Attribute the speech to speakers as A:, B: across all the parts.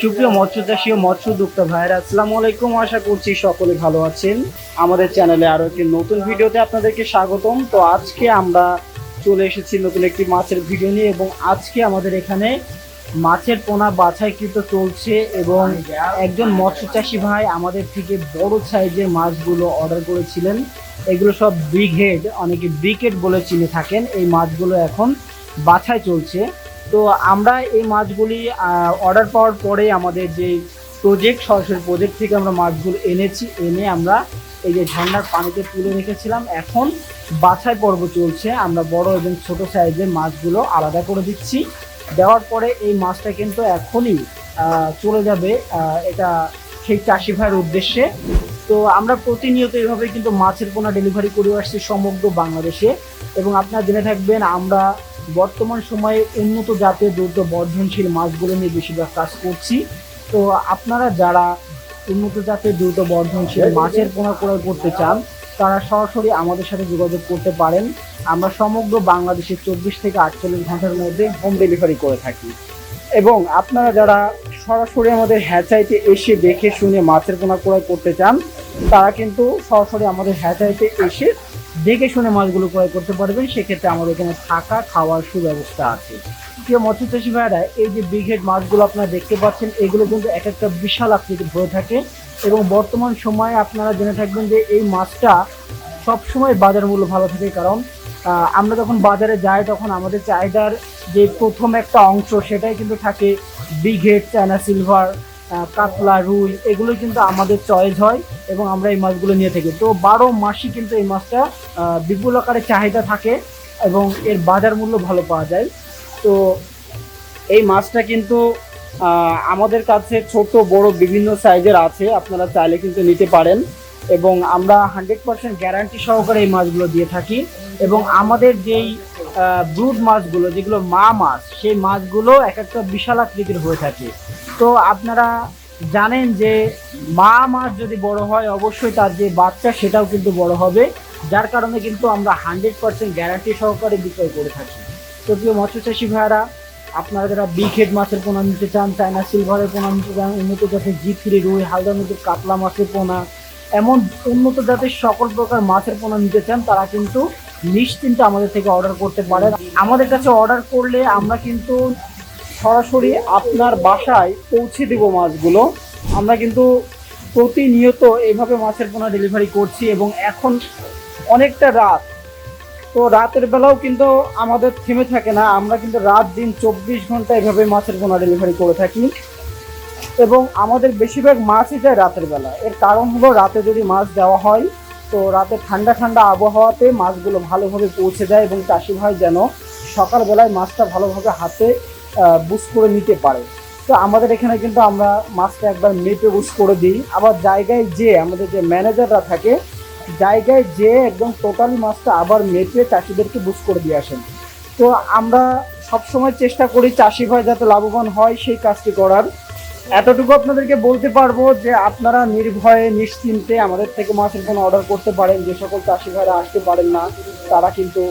A: সুপ্রিয় মৎস্য চাষী ও মৎস্য উদ্যোক্তা ভাইয়েরা, আসসালামু আলাইকুম। আশা করছি সকলে ভালো আছেন। আমাদের চ্যানেলে আরও একটি নতুন ভিডিওতে আপনাদেরকে স্বাগতম। তো আজকে আমরা চলে এসেছি নতুন একটি মাছের ভিডিও নিয়ে এবং আজকে আমাদের এখানে মাছের পোনা বাছাই বাছাইকৃত চলছে এবং একজন মৎস্য চাষী ভাই আমাদের থেকে বড় সাইজের মাছগুলো অর্ডার করেছিলেন। এগুলো সব বিগ হেড অনেকে ব্রিকেট বলে চিনে থাকেন। এই মাছগুলো এখন বাছাই চলছে। তো আমরা এই মাছগুলি অর্ডার পাওয়ার পরে আমাদের যে প্রজেক্ট সরাসরি প্রজেক্ট থেকে আমরা মাছগুলো এনেছি, এনে আমরা এই যে ঝর্ণার পানিতে তুলে রেখেছিলাম। এখন বাছাই পর্ব চলছে। আমরা বড় এবং ছোট সাইজের মাছগুলো আলাদা করে দিচ্ছি। দেওয়ার পরে এই মাছটা কিন্তু এখনই চলে যাবে এটা সেই চাষি ভাইয়ের উদ্দেশ্যে। তো আমরা প্রতিনিয়ত এইভাবে কিন্তু মাছের পোনা ডেলিভারি করে আসছি সমগ্র বাংলাদেশে। এবং আপনারা জেনে থাকবেন, আমরা বর্তমান সময়ে উন্নত জাতের দ্রুত বর্ধনশীল মাছগুলো নিয়ে বেশিরভাগ কাজ করছি। তো আপনারা যারা উন্নত জাতের দ্রুত বর্ধনশীল মাছের পোনা ক্রয় করতে চান, তারা সরাসরি আমাদের সাথে যোগাযোগ করতে পারেন। আমরা সমগ্র বাংলাদেশে চব্বিশ থেকে আটচল্লিশ ঘণ্টার মধ্যে হোম ডেলিভারি করে থাকি। এবং আপনারা যারা সরাসরি আমাদের হ্যাচাইতে এসে দেখে শুনে মাছের পোনা ক্রয় করতে চান, তারা কিন্তু সরাসরি আমাদের হ্যাচাইতে এসে দেখে শুনে মাছগুলো ক্রয় করতে পারবেন, সেক্ষেত্রে আমাদের এখানে থাকা খাওয়ার সুব্যবস্থা আছে। প্রিয় মৎস্য চাষী ভাইরা এই যে বিঘেড মাছগুলো আপনারা দেখতে পাচ্ছেন, এগুলো কিন্তু এক একটা বিশাল আকৃতির হয়ে থাকে এবং বর্তমান সময়ে আপনারা জেনে থাকবেন যে এই মাছটা সবসময় বাজার মূল্য ভালো থাকে কারণ আমরা যখন বাজারে যাই তখন আমাদের চাহিদার যে প্রথম একটা অংশ সেটাই কিন্তু থাকে বিঘেট চায়না সিলভার কাতলা, রুই এগুলো কিন্তু আমাদের চয়েস হয় এবং আমরা এই মাছগুলো নিয়ে থাকি। তো বারো মাসই কিন্তু এই মাছটা বিপুল আকারে চাহিদা থাকে এবং এর বাজার মূল্য ভালো পাওয়া যায়। তো এই মাছটা কিন্তু আমাদের কাছে ছোট, বড় বিভিন্ন সাইজের আছে, আপনারা চাইলে কিন্তু নিতে পারেন। এবং আমরা হান্ড্রেড পার্সেন্ট গ্যারান্টি সহকারে এই মাছগুলো দিয়ে থাকি। এবং আমাদের যেই ব্রুড মাছগুলো, যেগুলো মা মাছ, সেই মাছগুলো এক একটা বিশাল আকৃতির হয়ে থাকে। তো আপনারা জানেন যে মা মাছ যদি বড় হয়, অবশ্যই তার যে বাচ্চা সেটাও কিন্তু বড় হবে। যার কারণে কিন্তু আমরা হান্ড্রেড পার্সেন্ট গ্যারান্টি সহকারে বিক্রয় করে থাকি। তো প্রিয় মৎস্য চাষী ভাইয়ারা, আপনারা যারা বিগ হেড মাছের পোনা নিতে চান, চায়না সিলভারের পোনা নিতে চান, উন্নত জাতের জি রুই, হালদা নদীর কাতলা মাছের পোনা, এমন উন্নত জাতের সকল প্রকার মাছের পোনা নিতে চান, তারা কিন্তু নিশ্চিন্তে আমাদের থেকে অর্ডার করতে পারেন। আমাদের কাছে অর্ডার করলে আমরা কিন্তু সরাসরি আপনার বাসায় পৌঁছে দেব মাছগুলো। আমরা কিন্তু প্রতিনিয়ত এইভাবে মাছের পোনা ডেলিভারি করছি এবং এখন অনেকটা রাত। তো রাতের বেলাও কিন্তু আমাদের থেমে থাকে না, আমরা কিন্তু রাত দিন চব্বিশ ঘণ্টা এভাবে মাছের পোনা ডেলিভারি করে থাকি। এবং আমাদের বেশিরভাগ মাছই যায় রাতের বেলা। এর কারণ হলো রাতে যদি মাছ দেওয়া হয়, তো রাতে ঠান্ডা ঠান্ডা আবহাওয়াতে মাছগুলো ভালোভাবে পৌঁছে যায় এবং চাষি ভাই যেন সকালবেলায় মাছটা ভালোভাবে হাতে বুস করে নিতে পারে। তো আমাদের এখানে কিন্তু আমরা মাছটা একবার মেপে বুস করে দিই। আবার জায়গায় যে আমাদের যে ম্যানেজাররা থাকে, জায়গায় যে একদম টোটালি মাছটা আবার মেপে চাষিদেরকে বুস করে দিয়ে আসেন। তো আমরা সবসময় চেষ্টা করি চাষি ভাই যাতে লাভবান হয় সেই কাজটি করার। এতটুকু আপনাদেরকে বলতে পারব যে আপনারা নির্ভয়ে, নিশ্চিন্তে আমাদের থেকে মাছের কোনো অর্ডার করতে পারেন। যে সকল চাষি ভাইরা আসতে পারেন না, তারা কিন্তু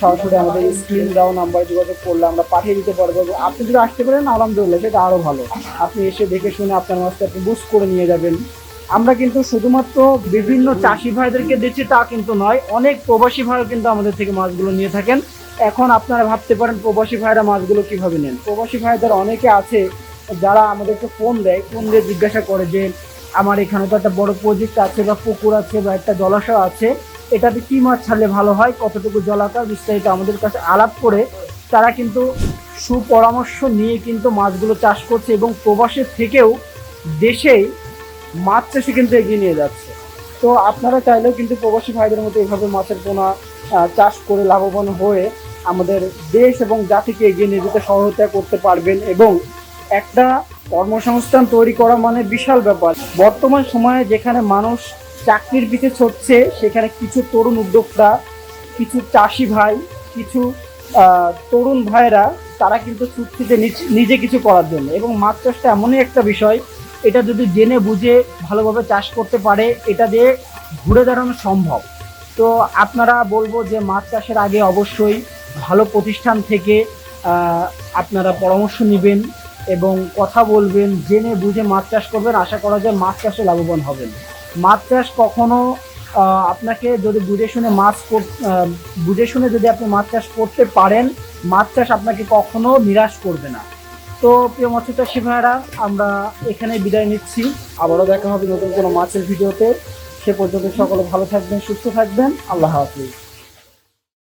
A: সরাসরি আমাদের স্ক্রিন দেওয়া নাম্বারে যোগাযোগ করলে আমরা পাঠিয়ে দিতে পারব। এবং আপনি যদি আসতে পারেন, আলহামদুলিল্লাহ, সেটা আরও ভালো। আপনি এসে দেখে শুনে আপনার মাছটা আপনি বুঝ করে নিয়ে যাবেন। আমরা কিন্তু শুধুমাত্র বিভিন্ন চাষি ভাইদেরকে দিচ্ছি, তা কিন্তু নয়, অনেক প্রবাসী ভাইও কিন্তু আমাদের থেকে মাছগুলো নিয়ে থাকেন। এখন আপনারা ভাবতে পারেন, প্রবাসী ভাইরা মাছগুলো কীভাবে নেন? প্রবাসী ভাইদের অনেকে আছে, যারা আমাদেরকে ফোন দেয় ফোন দিয়ে জিজ্ঞাসা করে যে, আমার এখানে তো একটা বড় প্রজেক্ট আছে বা পুকুর আছে বা একটা জলাশয় আছে। এটাতে কি মাছ ছাড়লে ভালো হয়, কতটুকু জলাকার বিস্তারিত আমাদের কাছে আলাপ করে তারা কিন্তু সুপরামর্শ নিয়ে কিন্তু মাছগুলো চাষ করছে এবং প্রবাসের থেকেও দেশেই মাছ চাষে কিন্তু এগিয়ে নিয়ে যাচ্ছে। তো আপনারা চাইলেও কিন্তু প্রবাসী ভাইদের মতো এইভাবে মাছের পোনা চাষ করে লাভবান হয়ে আমাদের দেশ এবং জাতিকে এগিয়ে নিয়ে যেতে সহায়তা করতে পারবেন এবং একটা কর্মসংস্থান তৈরি করা মানে বিশাল ব্যাপার। বর্তমান সময়ে যেখানে মানুষ চাকরির পিছে ছড়ছে সেখানে কিছু তরুণ উদ্যোক্তা, কিছু চাষি ভাই, কিছু তরুণ ভাইরা তারা কিন্তু ছুটছে নিজে কিছু করার জন্য। এবং মাছ চাষটা এমনই একটা বিষয়, এটা যদি জেনে বুঝে ভালোভাবে চাষ করতে পারে, এটা দিয়ে ঘুরে দাঁড়ানো সম্ভব। তো আপনারা বলব যে মাছ চাষের আগে অবশ্যই ভালো প্রতিষ্ঠান থেকে আপনারা পরামর্শ নেবেন এবং কথা বলবেন, জেনে বুঝে মাছ চাষ করবেন। আশা করা যায় মাছ চাষে লাভবান হবেন। মাছ চাষ কখনো আপনাকে যদি বুঝে শুনে মাছ বুঝে শুনে যদি আপনি মাছ চাষ করতে পারেন, মাছ চাষ আপনাকে কখনো নিরাশ করবে না। তো প্রিয় মৎস্য চাষি ভাইয়েরা, আমরা এখানে বিদায় নিচ্ছি। আবারও দেখা হবে নতুন কোনো মাছের ভিডিওতে। সে পর্যন্ত সকলে ভালো থাকবেন, সুস্থ থাকবেন। আল্লাহ হাফিজ।